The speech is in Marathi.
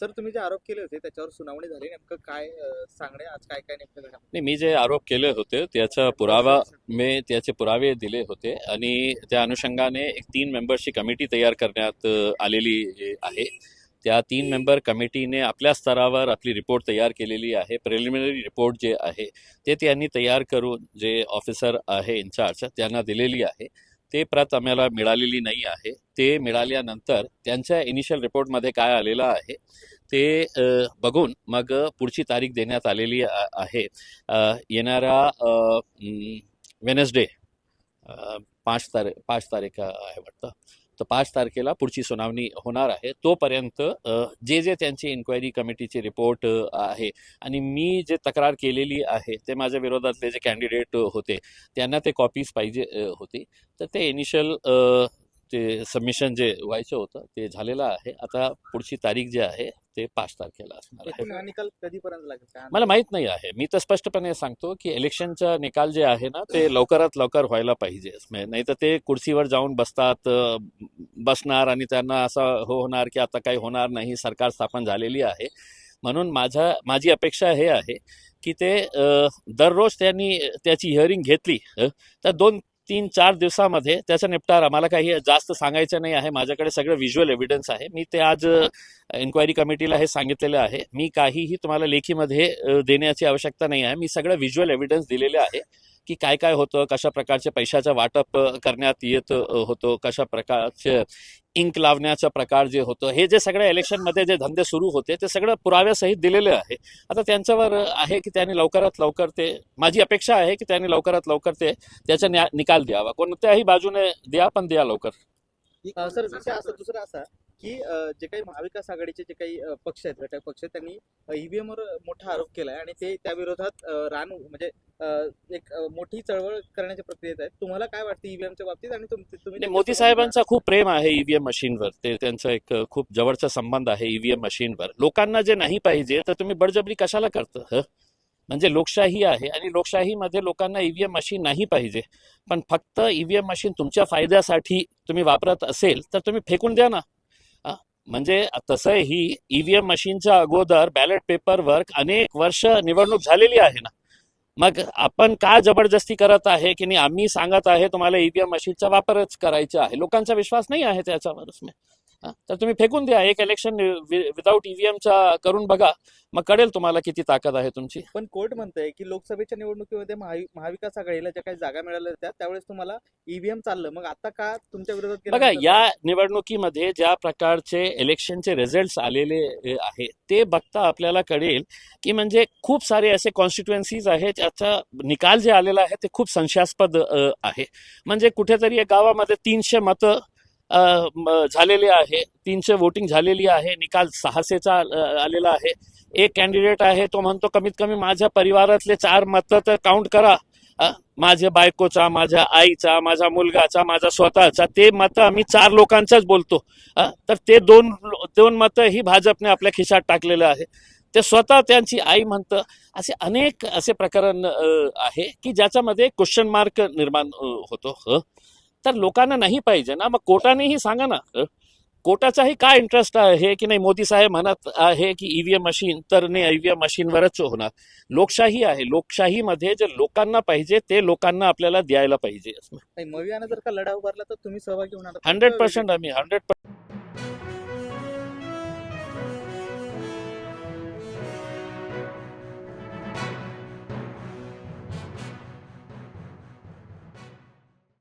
सर तुम्ही जे आरोप केले होते त्याच्यावर सुनावणी झाली. नेमकं काय सांगणे आज काय काय नेमकं नाही मी जे आरोप केले होते त्याचा पुरावा मी त्याचे पुरावे दिले होते आणि त्या अनुषंगाने एक तीन मेंबर्सची कमिटी तयार करण्यात आलेली आहे. त्या तीन मेंबर कमिटीने आपल्या स्तरावर आपली रिपोर्ट तयार केलेली आहे. प्रिलिमिनरी रिपोर्ट जे आहे ते त्यांनी तयार करून जे ऑफिसर आहे इन्चार्ज त्यांना दिलेली आहे. ते प्रत आम्हाला मिळालेली नाही आहे. ते मिळाल्यानंतर त्यांच्या इनिशियल रिपोर्टमध्ये काय आलेलं आहे ते बघून मग पुढची तारीख देण्यात आलेली आहे. येणारा येणाऱ्या वेनसडे पाच तारीख पाच तारीख आहे वाटतं. तर पाच तारखेला पुढची सुनावणी होणार आहे. तोपर्यंत जे जे त्यांची इन्क्वायरी कमिटीचे रिपोर्ट आहे आणि मी जे तक्रार केलेली आहे ते माझ्या विरोधातले जे कॅन्डिडेट होते त्यांना ते कॉपीज पाहिजे होती. तर ते इनिशियल ते सबमिशन जे व्हायचं होतं ते झालेलं आहे. आता पुढची तारीख जी आहे ते पाच तारखेला असणार आहे. निकाल कधीपर्यंत लागेल? मला माहीत नाही आहे. मी तर स्पष्टपणे सांगतो की इलेक्शनचा निकाल जे आहे ना ते लवकरात लवकर व्हायला पाहिजे. नाही तर ते कुर्सीवर जाऊन बसतात बसणार आणि त्यांना असं हो होणार की आता काही होणार नाही सरकार स्थापन झालेली आहे. म्हणून माझा माझी अपेक्षा हे आहे की ते दररोज त्यांनी त्याची हिअरिंग घेतली तर दोन तीन चार दिवसामध्ये त्याचा निपटारा मला काही जास्त सांगायचं नाही आहे. माझ्याकडे सगळं व्हिज्युअल एव्हिडन्स आहे. मी ते आज इन्क्वायरी कमिटीला हे सांगितलेलं आहे. मी काहीही तुम्हाला लेखीमध्ये देण्याची आवश्यकता नाही आहे. मी सगळं व्हिज्युअल एव्हिडन्स दिलेले आहे. की काय काय होतं कशा प्रकारचे पैशाचं वाटप करण्यात येत होतं कशा प्रकारचे इंक लावण्याचा प्रकार जे होतं हे जे सगळ्या इलेक्शनमध्ये जे धंदे सुरू होते ते सगळं पुराव्यासहित दिलेले आहे. आता त्यांच्यावर आहे की त्यांनी लवकरात लवकर ते माझी अपेक्षा आहे की त्यांनी लवकरात लवकर ते त्याचा निकाल द्यावा. कोणत्याही बाजूने द्या पण द्या लवकर. सर विषय दुसरं दुसरा असा. की जे काही महाविकास आघाडीचे जे काही पक्ष आहेत घटक पक्ष त्यांनी ईव्हीएम वर मोठा आरोप केलाय आणि ते त्या विरोधात रान म्हणजे एक मोठी चळवळ करण्याच्या प्रक्रियेत आहेत. तुम्हाला काय वाटतं ईव्हीएमच्या बाबतीत आणि तुम- तुम्ही मोदी साहेबांचा खूप प्रेम आहे ईव्हीएम मशीनवर. ते त्यांचा एक खूप जवळचा संबंध आहे ईव्हीएम मशीनवर. लोकांना जे नाही पाहिजे तर तुम्ही बळजबरी कशाला करता हं? म्हणजे लोकशाही आहे आणि लोकशाहीमध्ये लोकांना ईव्हीएम मशीन नाही पाहिजे. पण फक्त ईव्हीएम मशीन तुमच्या फायद्यासाठी तुम्ही वापरत असेल तर तुम्ही फेकून द्या ना. म्हणजे तसं ही ईव्हीएम मशीनच्या अगोदर बॅलेट पेपरवर अनेक वर्ष निवडणूक झालेली आहे ना. मग आपण का जबरदस्ती करत आहे की नाही? आम्ही सांगत आहे तुम्हाला ईव्हीएम मशीनचा वापरच करायचा आहे. लोकांचा विश्वास नाही आहे त्याच्यावरच. तर तुम्ही फेकून द्या एक इलेक्शन विदाऊट ईव्हीएमचा करून बघा. मग कळेल तुम्हाला किती ताकद आहे तुमची. पण कोर्ट म्हणतंय की लोकसभेच्या निवडणुकीमध्ये महावि- महाविकास आघाडीला ज्या काही जागा मिळाल्या होत्या त्यावेळेस तुम्हाला ईव्हीएम चाललं. मग आता का तुमच्या विरोधात बघा या निवडणुकीमध्ये ज्या प्रकारचे इलेक्शनचे रिझल्ट आलेले अ, आहे ते बघता आपल्याला कळेल की म्हणजे खूप सारे असे कॉन्स्टिट्युएन्सीज आहेत ज्याचा निकाल जे आलेला आहे ते खूप संशयास्पद आहे. म्हणजे कुठेतरी गावामध्ये तीनशे मतं झालेले आहे. तीनशे वोटिंग झालेली आहे. निकाल सहाशेचा आलेला आहे. एक कॅन्डिडेट आहे तो म्हणतो कमीत कमी माझ्या परिवारातले चार मतं तर काउंट करा. माझ्या बायकोचा माझ्या आईचा माझ्या मुलगाचा माझा स्वतःचा ते मतं आम्ही चार लोकांचाच बोलतो. तर ते दोन दोन मतं ही भाजपने आपल्या खिशात टाकलेलं आहे. ते स्वतः त्यांची आई म्हणतं. असे अनेक असे प्रकरण आहे की ज्याच्यामध्ये क्वेश्चन मार्क निर्माण होतो. अ. तर लोकांना नाही पाहिजे ना. मग कोर्टानेही सांगा ना. कोर्टाचाही काय इंटरेस्ट आहे? की नाही? मोदी साहेब म्हणत आहे की ईव्हीएम मशीन तर नाही ईव्हीएम मशीनवरच होणार. लोकशाही आहे. लोकशाहीमध्ये जे लोकांना पाहिजे ते लोकांना आपल्याला द्यायला पाहिजे. जर का लढा उभारला तर तुम्ही सहभागी होणार? हंड्रेड पर्सेंट आम्ही हंड्रेड